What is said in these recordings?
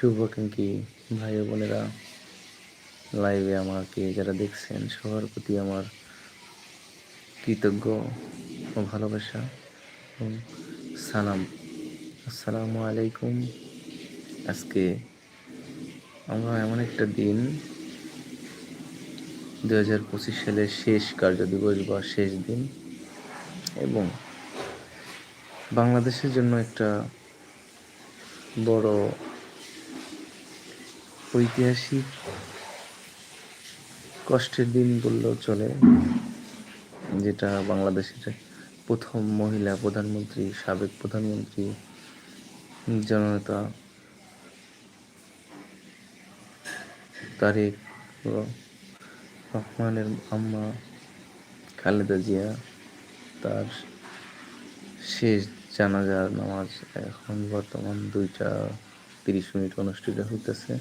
শুভাকাঙ্ক্ষী ভাই বোনেরা লাইভে আমাকে যারা দেখছেন, সবার প্রতি আমার কৃতজ্ঞ ও ভালোবাসা এবং সালাম। আসসালামু আলাইকুম। আজকে আমরা এমন একটা দিন দু হাজার পঁচিশ সালের শেষ কার্য দিবস বা শেষ দিন এবং বাংলাদেশের জন্য একটা বড় ঐতিহাসিক কষ্টের দিন বললেও চলে, যেটা বাংলাদেশের প্রথম মহিলা প্রধানমন্ত্রী, সাবেক প্রধানমন্ত্রী, জননেতা, তারেক রহমানের আম্মা খালেদা জিয়া, তার শেষ জানাজার নামাজ এখন বর্তমান দুইটা তিরিশ মিনিট অনুষ্ঠিত হইতেছে।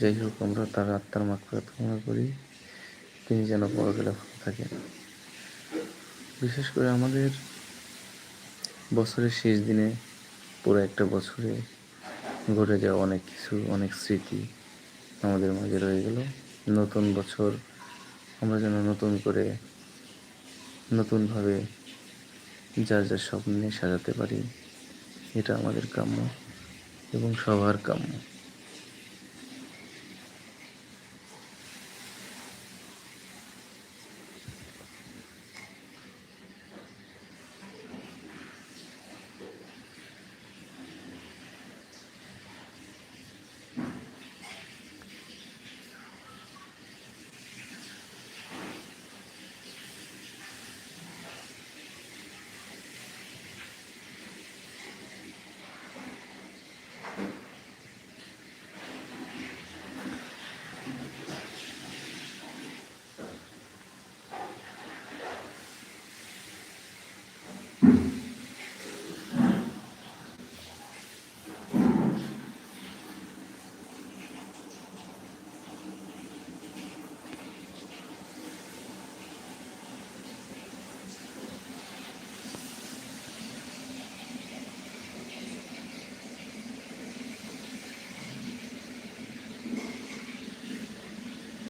যাই হোক আমরা তার আত্মার মাকফিরাত কামনা করি। তিনি যেন পরকালে ভালো থাকেন। বিশেষ করে আমাদের বছরের শেষ দিনে পুরো একটা বছরে ঘটে যাওয়া অনেক কিছু, অনেক স্মৃতি আমাদের মাঝে রয়ে গেল। নতুন বছর, আমরা যেন নতুন করে নতুনভাবে যার যার স্বপ্নে সাজাতে পারি, এটা আমাদের কাম্য এবং সবার কাম্য।